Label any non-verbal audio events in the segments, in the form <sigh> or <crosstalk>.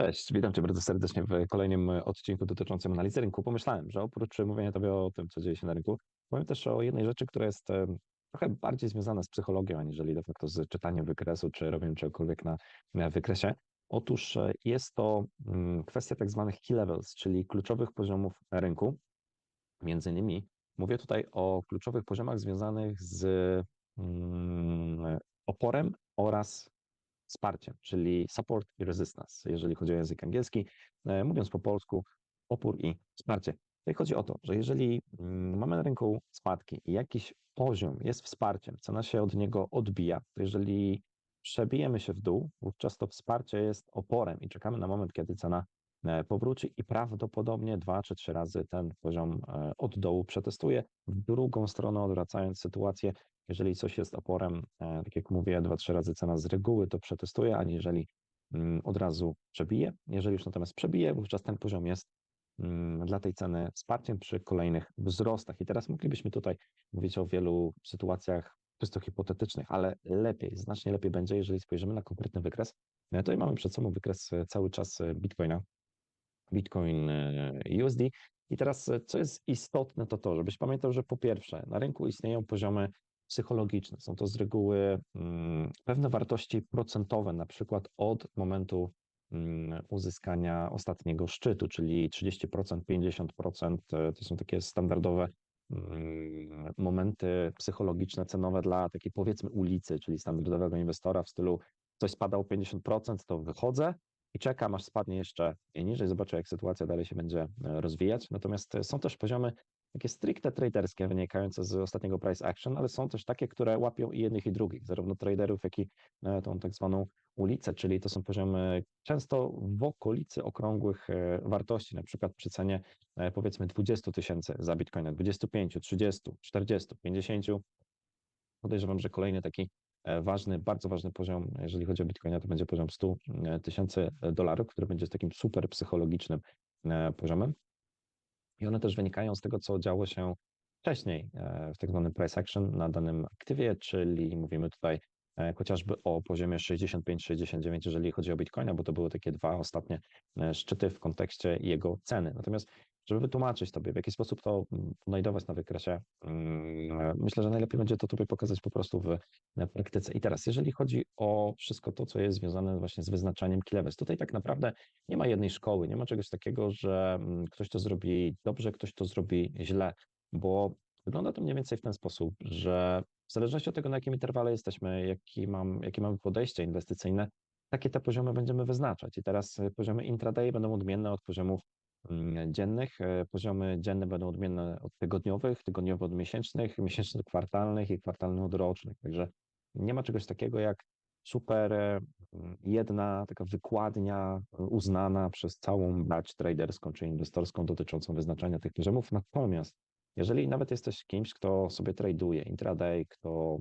Cześć, witam Cię bardzo serdecznie w kolejnym e, odcinku dotyczącym analizy rynku. Pomyślałem, że oprócz mówienia Tobie o tym, co dzieje się na rynku, powiem też o jednej rzeczy, która jest e, trochę bardziej związana z psychologią, aniżeli de facto z czytaniem wykresu, czy robieniem czegokolwiek na, wykresie. Otóż e, jest to mm, kwestia tak zwanych key levels, czyli kluczowych poziomów rynku. Między innymi mówię tutaj o kluczowych poziomach związanych z mm, oporem oraz wsparciem, czyli support i resistance, jeżeli chodzi o język angielski. E, mówiąc po polsku, opór i wsparcie. Tutaj chodzi o to, że jeżeli mm, mamy na rynku spadki i jakiś poziom jest wsparciem, cena się od niego odbija, to jeżeli przebijemy się w dół, wówczas to wsparcie jest oporem i czekamy na moment, kiedy cena powróci i prawdopodobnie dwa czy trzy razy ten poziom e, od dołu przetestuje, w drugą stronę odwracając sytuację, jeżeli coś jest oporem, e, tak jak mówię, dwa, trzy razy cena z reguły to przetestuje, a jeżeli mm, od razu przebije. Jeżeli już natomiast przebije, wówczas ten poziom jest mm, dla tej ceny wsparciem przy kolejnych wzrostach. I teraz moglibyśmy tutaj mówić o wielu sytuacjach czysto hipotetycznych, ale lepiej, znacznie lepiej będzie, jeżeli spojrzymy na konkretny wykres. No Tutaj mamy przed sobą wykres e, cały czas e, Bitcoina, Bitcoin USD. I teraz, co jest istotne, to to, żebyś pamiętał, że po pierwsze, na rynku istnieją poziomy psychologiczne. Są to z reguły mm, pewne wartości procentowe, na przykład od momentu mm, uzyskania ostatniego szczytu, czyli 30%, 50%. e, To są takie standardowe mm, momenty psychologiczne, cenowe dla takiej powiedzmy ulicy, czyli standardowego inwestora w stylu coś spada o 50%, to wychodzę i czekam, aż spadnie jeszcze niżej, zobaczę, jak sytuacja dalej się będzie e, rozwijać. Natomiast e, są też poziomy takie stricte traderskie, wynikające z ostatniego price action, ale są też takie, które łapią i jednych i drugich, zarówno traderów, jak i e, tą tak zwaną ulicę, czyli to są poziomy często w okolicy okrągłych wartości, na przykład przy cenie powiedzmy 20 tysięcy za Bitcoina, 25, 30, 40, 50. Podejrzewam, że kolejny taki ważny, bardzo ważny poziom, jeżeli chodzi o Bitcoina, to będzie poziom 100 tysięcy dolarów, który będzie takim super psychologicznym poziomem. I one też wynikają z tego, co działo się wcześniej e, w tak zwanym price action na danym aktywie, czyli mówimy tutaj e, chociażby o poziomie 65-69, jeżeli chodzi o Bitcoina, bo to były takie dwa ostatnie e, szczyty w kontekście jego ceny. Natomiast żeby wytłumaczyć Tobie, w jaki sposób to mm, znajdować na wykresie, mm, myślę, że najlepiej będzie to Tobie pokazać po prostu w praktyce. I teraz, jeżeli chodzi o wszystko to, co jest związane właśnie z wyznaczaniem key tutaj tak naprawdę nie ma jednej szkoły, nie ma czegoś takiego, że mm, ktoś to zrobi dobrze, ktoś to zrobi źle, bo wygląda to mniej więcej w ten sposób, że w zależności od tego, na jakim interwale jesteśmy, jaki mam, jakie mamy podejście inwestycyjne, takie te poziomy będziemy wyznaczać. I teraz y, poziomy intraday będą odmienne od poziomów Mm, dziennych. E, poziomy dzienne będą odmienne od tygodniowych, tygodniowe od miesięcznych, <laughs> miesięcznych od kwartalnych i kwartalnych od rocznych. Także nie ma czegoś takiego jak super e, mm, jedna taka wykładnia e, uznana przez całą brać traderską czy inwestorską dotyczącą wyznaczania tych poziomów. Natomiast jeżeli nawet jesteś kimś, kto sobie traduje intraday, kto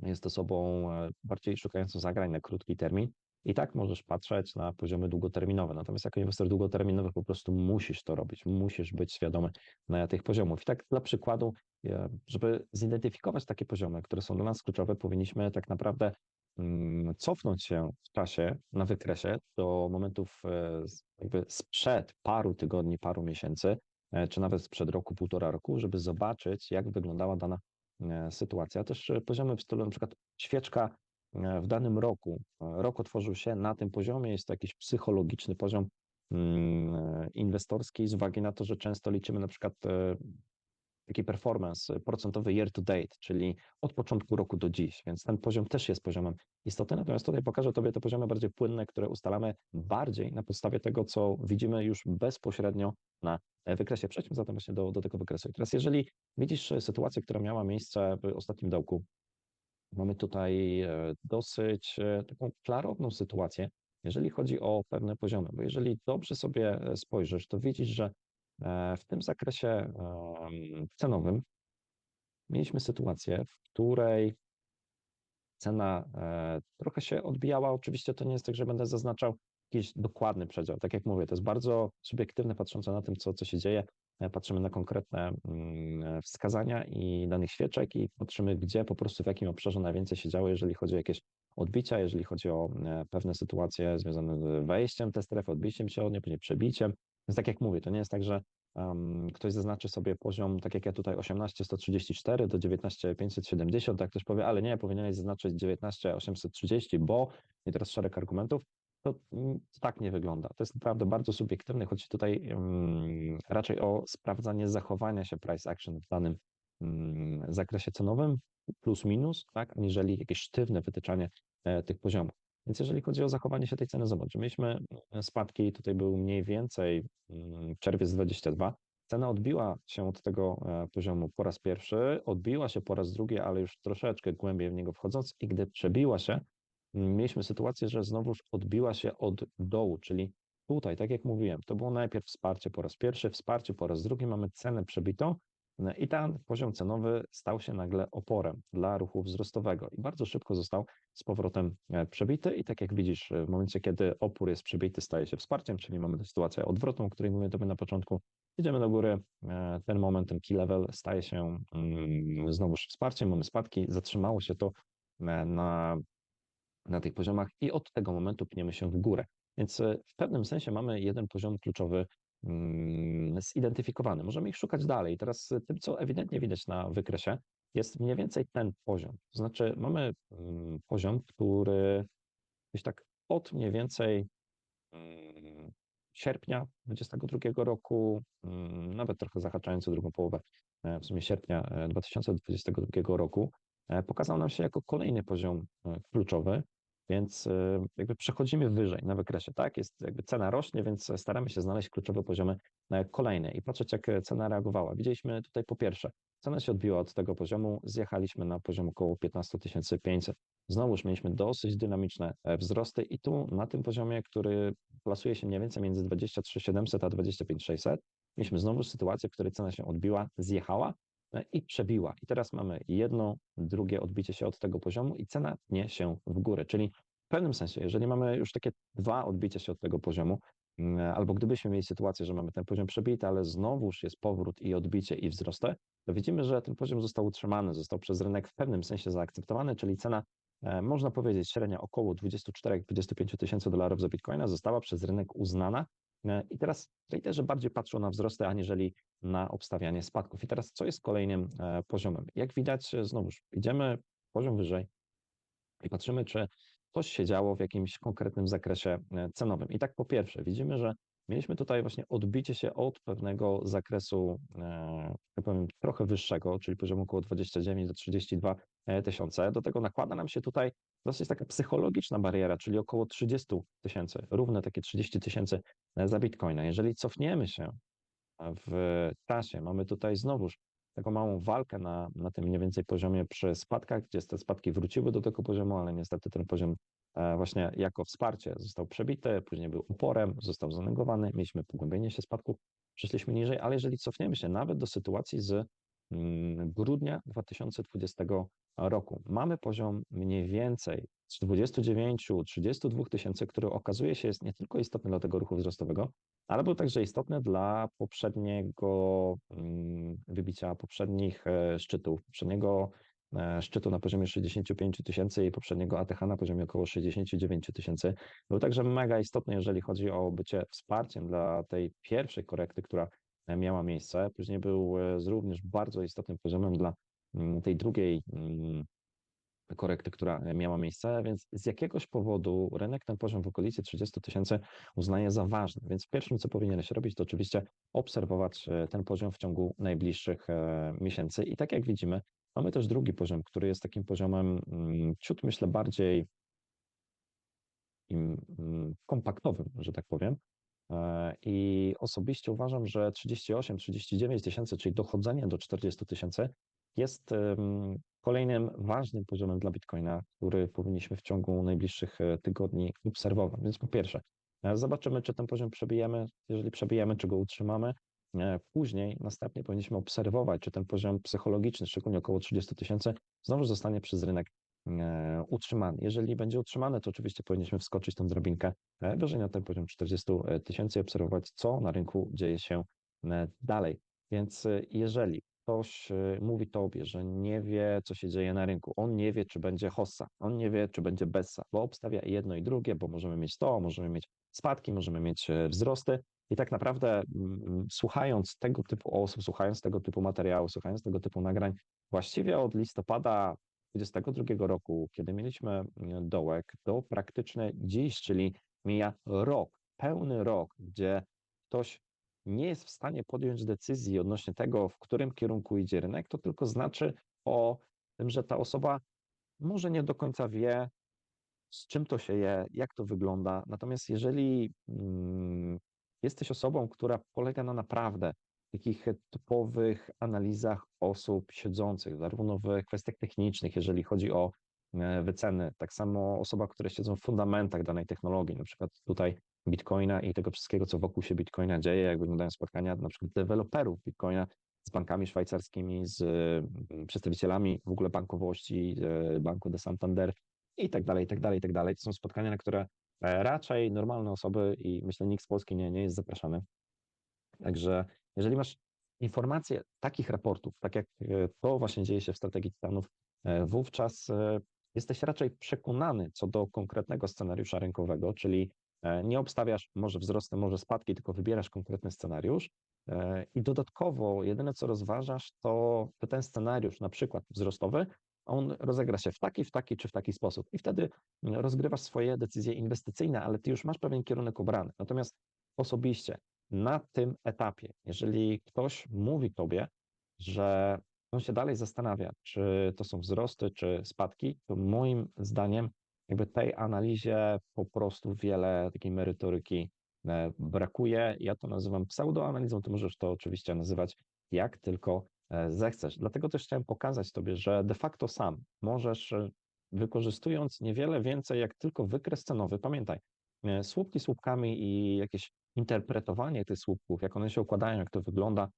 jest osobą bardziej szukającą zagrań na krótki termin, i tak możesz patrzeć na poziomy długoterminowe. Natomiast jako inwestor długoterminowy po prostu musisz to robić, musisz być świadomy na tych poziomów. I tak dla przykładu, e, żeby zidentyfikować takie poziomy, które są dla nas kluczowe, powinniśmy tak naprawdę mm, cofnąć się w czasie na wykresie do momentów e, jakby sprzed paru tygodni, paru miesięcy, e, czy nawet sprzed roku, półtora roku, żeby zobaczyć, jak wyglądała dana sytuacja. Też poziomy w stylu na przykład świeczka E, w danym roku, e, rok otworzył się na tym poziomie, jest to jakiś psychologiczny poziom mm, e, inwestorski z uwagi na to, że często liczymy na przykład taki performance procentowy year to date, czyli od początku roku do dziś, więc ten poziom też jest poziomem istotny. Natomiast tutaj pokażę Tobie te poziomy bardziej płynne, które ustalamy bardziej na podstawie tego, co widzimy już bezpośrednio na wykresie. Przejdźmy zatem właśnie do, do tego wykresu. I teraz jeżeli widzisz sytuację, która miała miejsce w ostatnim dołku, Mamy tutaj e, dosyć e, taką klarowną sytuację, jeżeli chodzi o pewne poziomy, bo jeżeli dobrze sobie e, spojrzysz, to widzisz, że w tym zakresie cenowym mieliśmy sytuację, w której cena trochę się odbijała. Oczywiście to nie jest tak, że będę zaznaczał jakiś dokładny przedział. Tak jak mówię, to jest bardzo subiektywne, patrzące na tym, co, co się dzieje. E, patrzymy na konkretne mm, wskazania i danych świeczek i patrzymy, gdzie po prostu w jakim obszarze najwięcej się działo, jeżeli chodzi o jakieś odbicia, jeżeli chodzi o e, pewne sytuacje związane z wejściem w tę strefę, odbiciem się od niej, później przebiciem. Więc tak jak mówię, to nie jest tak, że um, ktoś zaznaczy sobie poziom, tak jak ja tutaj 18134 do 19570, tak ktoś powie, ale nie, powinieneś zaznaczyć 19830, bo i teraz szereg argumentów, to mm, tak nie wygląda. To jest naprawdę bardzo subiektywne. Chodzi tutaj um, raczej o sprawdzanie zachowania się price action w danym um, zakresie cenowym, plus minus, tak, aniżeli jakieś sztywne wytyczanie e, tych poziomów. Więc jeżeli chodzi o zachowanie się tej ceny, zobacz, mieliśmy e, spadki, tutaj był mniej więcej mm, czerwiec 22. Cena odbiła się od tego e, poziomu po raz pierwszy, odbiła się po raz drugi, ale już troszeczkę głębiej w niego wchodząc i gdy przebiła się, mieliśmy sytuację, że znowuż odbiła się od dołu, czyli tutaj, tak jak mówiłem, to było najpierw wsparcie po raz pierwszy, wsparcie po raz drugi, mamy cenę przebitą i ten poziom cenowy stał się nagle oporem dla ruchu wzrostowego i bardzo szybko został z powrotem e, przebity i tak jak widzisz, w momencie, kiedy opór jest przebity, staje się wsparciem, czyli mamy sytuację odwrotną, o której mówiłem tobie na początku, idziemy do góry, e, ten moment, ten key level staje się mm, znowuż wsparciem, mamy spadki, zatrzymało się to e, na na tych poziomach i od tego momentu pniemy się w górę. Więc e, w pewnym sensie mamy jeden poziom kluczowy mm, zidentyfikowany. Możemy ich szukać dalej. Teraz e, tym, co ewidentnie widać na wykresie, jest mniej więcej ten poziom. To znaczy mamy mm, poziom, który gdzieś tak od mniej więcej mm, sierpnia 2022 roku, nawet trochę zahaczając o drugą połowę, e, w sumie sierpnia 2022 roku, pokazał nam się jako kolejny poziom kluczowy, więc y, jakby przechodzimy wyżej na wykresie, tak? Jest jakby cena rośnie, więc staramy się znaleźć kluczowe poziomy kolejne i patrzeć, jak e, cena reagowała. Widzieliśmy tutaj po pierwsze, cena się odbiła od tego poziomu, zjechaliśmy na poziom około 15 500. Znowuż mieliśmy dosyć dynamiczne e, wzrosty i tu na tym poziomie, który plasuje się mniej więcej między 23 700 a 25 600, mieliśmy znowu sytuację, w której cena się odbiła, zjechała, i przebiła. I teraz mamy jedno, drugie odbicie się od tego poziomu i cena tnie się w górę. Czyli w pewnym sensie, jeżeli mamy już takie dwa odbicia się od tego poziomu, mm, albo gdybyśmy mieli sytuację, że mamy ten poziom przebity, ale znowuż jest powrót i odbicie i wzrost, to widzimy, że ten poziom został utrzymany, został przez rynek w pewnym sensie zaakceptowany, czyli cena, e, można powiedzieć, średnia około 24-25 tysięcy dolarów za bitcoina została przez rynek uznana E, I teraz traderzy bardziej patrzą na wzrosty, aniżeli na obstawianie spadków. I teraz co jest kolejnym e, poziomem? Jak widać, e, znowuż idziemy poziom wyżej i patrzymy, czy coś się działo w jakimś konkretnym zakresie cenowym. I tak po pierwsze, widzimy, że mieliśmy tutaj właśnie odbicie się od pewnego zakresu, tak powiem, trochę wyższego, czyli poziomu około 29 do 32 tysiące. Do tego nakłada nam się tutaj dosyć taka psychologiczna bariera, czyli około 30 tysięcy, równe takie 30 tysięcy e, za bitcoina. Jeżeli cofniemy się w czasie, mamy tutaj znowuż taką małą walkę na, na tym mniej więcej poziomie przy spadkach, gdzie te spadki wróciły do tego poziomu, ale niestety ten poziom e, właśnie jako wsparcie został przebity, później był oporem, został zanegowany, mieliśmy pogłębienie się spadku, przeszliśmy niżej, ale jeżeli cofniemy się nawet do sytuacji z grudnia 2020 roku. Mamy poziom mniej więcej z 29-32 tysięcy, który okazuje się jest nie tylko istotny dla tego ruchu wzrostowego, ale był także istotny dla poprzedniego mm, wybicia poprzednich e, szczytów, poprzedniego e, szczytu na poziomie 65 tysięcy i poprzedniego ATH na poziomie około 69 tysięcy. Był także mega istotny, jeżeli chodzi o bycie wsparciem dla tej pierwszej korekty, która miała miejsce. Później był również bardzo istotnym poziomem dla Mm, tej drugiej mm, korekty, która miała miejsce, więc z jakiegoś powodu rynek ten poziom w okolicy 30 tysięcy uznaje za ważny. Więc pierwszym, co powinieneś robić, to oczywiście obserwować e, ten poziom w ciągu najbliższych e, miesięcy. I tak jak widzimy, mamy też drugi poziom, który jest takim poziomem mm, ciut, myślę, bardziej kompaktowym, że tak powiem. E, I osobiście uważam, że 38-39 tysięcy, czyli dochodzenie do 40 tysięcy, jest kolejnym ważnym poziomem dla Bitcoina, który powinniśmy w ciągu najbliższych e, tygodni obserwować. Więc po pierwsze, e, zobaczymy, czy ten poziom przebijemy. Jeżeli przebijemy, czy go utrzymamy. Później, następnie powinniśmy obserwować, czy ten poziom psychologiczny, szczególnie około 30 tysięcy, znowu zostanie przez rynek utrzymany. Jeżeli będzie utrzymany, to oczywiście powinniśmy wskoczyć tą drabinkę wyżej na ten poziom 40 tysięcy i obserwować, co na rynku dzieje się dalej. Więc jeżeli ktoś mówi tobie, że nie wie, co się dzieje na rynku, on nie wie, czy będzie hossa, on nie wie, czy będzie bessa, bo obstawia jedno i drugie, bo możemy mieć to, możemy mieć spadki, możemy mieć e, wzrosty. I tak naprawdę słuchając tego typu osób, słuchając tego typu materiału, słuchając tego typu nagrań, właściwie od listopada 2022 roku, kiedy mieliśmy mm, dołek, do praktyczne dziś, czyli mija rok, pełny rok, gdzie ktoś nie jest w stanie podjąć decyzji odnośnie tego, w którym kierunku idzie rynek, to tylko znaczy o tym, że ta osoba może nie do końca wie, z czym to się je, jak to wygląda. Natomiast jeżeli mm, jesteś osobą, która polega na naprawdę takich typowych analizach osób siedzących, zarówno w kwestiach technicznych, jeżeli chodzi o e, wyceny, tak samo osoba, które siedzą w fundamentach danej technologii, na przykład tutaj Bitcoina i tego wszystkiego, co wokół się Bitcoina dzieje, jak wyglądają spotkania na przykład deweloperów Bitcoina z bankami szwajcarskimi, z mm, przedstawicielami w ogóle bankowości, e, Banku de Santander i tak dalej, i tak dalej, i tak dalej. To są spotkania, na które e, raczej normalne osoby i myślę nikt z Polski nie, nie jest zapraszany. Także jeżeli masz informacje takich raportów, tak jak e, to właśnie dzieje się w strategii Titanów, wówczas jesteś raczej przekonany co do konkretnego scenariusza rynkowego, czyli E, nie obstawiasz może wzrosty, może spadki, tylko wybierasz konkretny scenariusz. E, I dodatkowo jedyne co rozważasz, to ten scenariusz, na przykład wzrostowy, on rozegra się w taki, w taki czy w taki sposób. I wtedy rozgrywasz swoje decyzje inwestycyjne, ale ty już masz pewien kierunek obrany. Natomiast osobiście na tym etapie, jeżeli ktoś mówi tobie, że on się dalej zastanawia, czy to są wzrosty, czy spadki, to moim zdaniem jakby tej analizie po prostu wiele takiej merytoryki e, brakuje. Ja to nazywam pseudoanalizą, ty możesz to oczywiście nazywać jak tylko e, zechcesz. Dlatego też chciałem pokazać Tobie, że de facto sam możesz, e, wykorzystując niewiele więcej jak tylko wykres cenowy, pamiętaj, słupki słupkami i jakieś interpretowanie tych słupków, jak one się układają, jak to wygląda,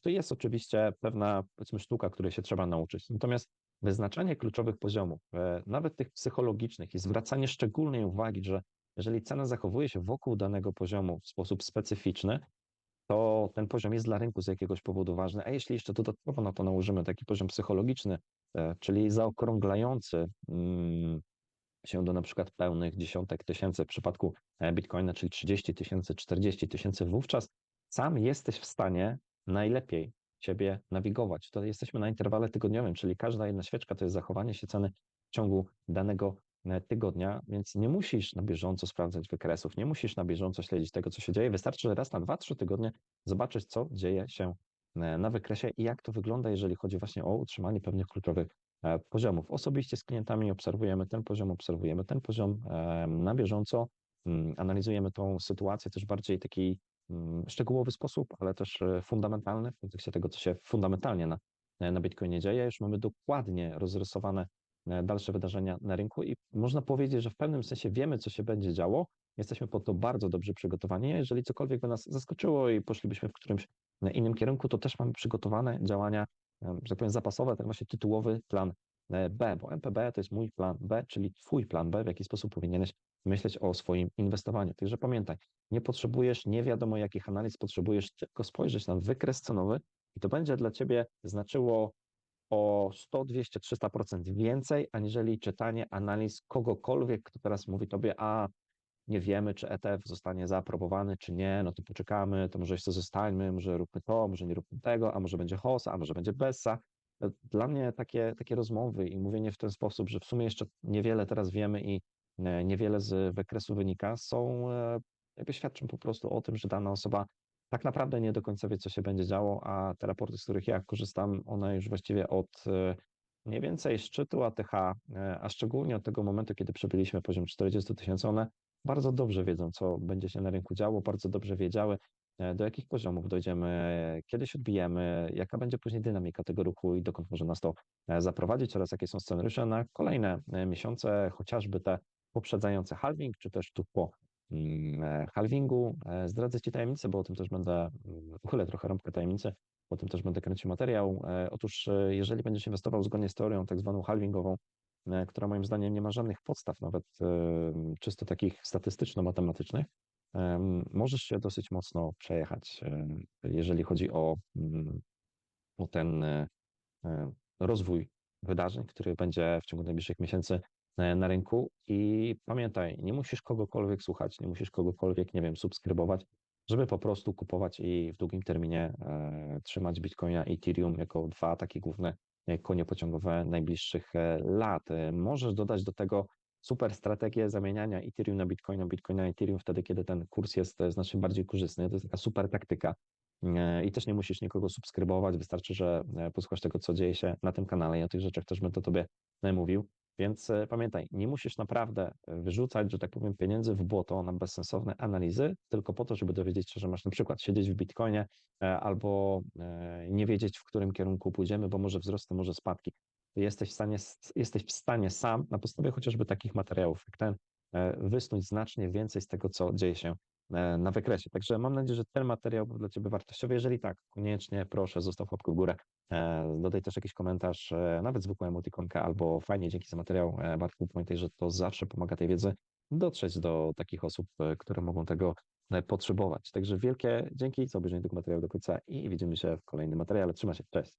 to jest oczywiście pewna, powiedzmy, sztuka, której się trzeba nauczyć. Natomiast wyznaczanie kluczowych poziomów, e, nawet tych psychologicznych i zwracanie szczególnej uwagi, że jeżeli cena zachowuje się wokół danego poziomu w sposób specyficzny, to ten poziom jest dla rynku z jakiegoś powodu ważny, a jeśli jeszcze dodatkowo na to nałożymy taki poziom psychologiczny, e, czyli zaokrąglający mm, się do na przykład pełnych dziesiątek tysięcy w przypadku e, Bitcoina, czyli 30 tysięcy, 40 tysięcy, wówczas sam jesteś w stanie najlepiej ciebie nawigować. To jesteśmy na interwale tygodniowym, czyli każda jedna świeczka to jest zachowanie się ceny w ciągu danego e, tygodnia, więc nie musisz na bieżąco sprawdzać wykresów, nie musisz na bieżąco śledzić tego, co się dzieje. Wystarczy, że raz na dwa, trzy tygodnie zobaczyć, co dzieje się e, na wykresie i jak to wygląda, jeżeli chodzi właśnie o utrzymanie pewnych kluczowych poziomów. Osobiście z klientami obserwujemy ten poziom, obserwujemy ten poziom na bieżąco, mm, analizujemy tą sytuację też bardziej takiej Mm, szczegółowy sposób, ale też e, fundamentalny w kontekście tego, co się fundamentalnie na, na Bitcoinie dzieje. Już mamy dokładnie rozrysowane e, dalsze wydarzenia na rynku i można powiedzieć, że w pewnym sensie wiemy, co się będzie działo. Jesteśmy po to bardzo dobrze przygotowani. Jeżeli cokolwiek by nas zaskoczyło i poszlibyśmy w którymś e, innym kierunku, to też mamy przygotowane działania, że tak powiem, zapasowe, ten właśnie tytułowy plan B, bo MPB to jest mój plan B, czyli Twój plan B, w jaki sposób powinieneś myśleć o swoim inwestowaniu. Także pamiętaj, nie potrzebujesz nie wiadomo jakich analiz, potrzebujesz tylko spojrzeć na wykres cenowy i to będzie dla Ciebie znaczyło o 100, 200, 300% więcej, aniżeli czytanie analiz kogokolwiek, kto teraz mówi Tobie, a nie wiemy, czy ETF zostanie zaaprobowany, czy nie, no to poczekamy, to może jeszcze zostańmy, może róbmy to, może nie róbmy tego, a może będzie HOSA, a może będzie BESA. Dla mnie takie, takie rozmowy i mówienie w ten sposób, że w sumie jeszcze niewiele teraz wiemy i E, niewiele z wykresu wynika, są e, jakby świadczą po prostu o tym, że dana osoba tak naprawdę nie do końca wie, co się będzie działo, a te raporty, z których ja korzystam, one już właściwie od e, mniej więcej szczytu ATH, a szczególnie od tego momentu, kiedy przebyliśmy poziom 40 tysięcy, one bardzo dobrze wiedzą, co będzie się na rynku działo, bardzo dobrze wiedziały, do jakich poziomów dojdziemy, kiedy się odbijemy, jaka będzie później dynamika tego ruchu i dokąd może nas to zaprowadzić oraz jakie są scenariusze na kolejne miesiące, chociażby te poprzedzające halving, czy też tu po mm, e, halvingu. E, zdradzę Ci tajemnicę, bo o tym też będę, mm, uchylę trochę rąbkę tajemnicy, o tym też będę kręcił materiał. E, otóż jeżeli będziesz inwestował zgodnie z teorią tak zwaną halvingową, która moim zdaniem nie ma żadnych podstaw, nawet czysto takich statystyczno-matematycznych, możesz się dosyć mocno przejechać, jeżeli chodzi o mm, o ten e, e, rozwój wydarzeń, który będzie w ciągu najbliższych miesięcy e, na rynku. I pamiętaj, nie musisz kogokolwiek słuchać, nie musisz kogokolwiek, nie wiem, subskrybować, żeby po prostu kupować i w długim terminie e, trzymać Bitcoina i Ethereum jako dwa takie główne e, konie pociągowe najbliższych e, lat. E, Możesz dodać do tego super strategię zamieniania Ethereum na Bitcoina, Bitcoina na Ethereum wtedy, kiedy ten kurs jest e, znacznie bardziej korzystny. To jest taka super taktyka. E, I też nie musisz nikogo subskrybować, wystarczy, że e, posłuchasz tego, co dzieje się na tym kanale i o tych rzeczach też będę tobie e, mówił. Więc e, pamiętaj, nie musisz naprawdę e, wyrzucać, że tak powiem, pieniędzy w błoto na bezsensowne analizy, tylko po to, żeby dowiedzieć się, że masz na przykład siedzieć w Bitcoinie e, albo nie wiedzieć, w którym kierunku pójdziemy, bo może wzrosty, może spadki. Jesteś w stanie, jesteś w stanie sam, na podstawie chociażby takich materiałów jak ten, wysnuć znacznie więcej z tego, co dzieje się na wykresie. Także mam nadzieję, że ten materiał był dla Ciebie wartościowy. Jeżeli tak, koniecznie proszę zostaw łapkę w górę. E, Dodaj też jakiś komentarz, e, nawet zwykłą emotikonkę, albo fajnie, dzięki za materiał. E, Bartku, pamiętaj, że to zawsze pomaga tej wiedzy dotrzeć do takich osób, e, które mogą tego e, potrzebować. Także wielkie dzięki za obejrzenie tego materiału do końca i widzimy się w kolejnym materiale. Trzymaj się, cześć.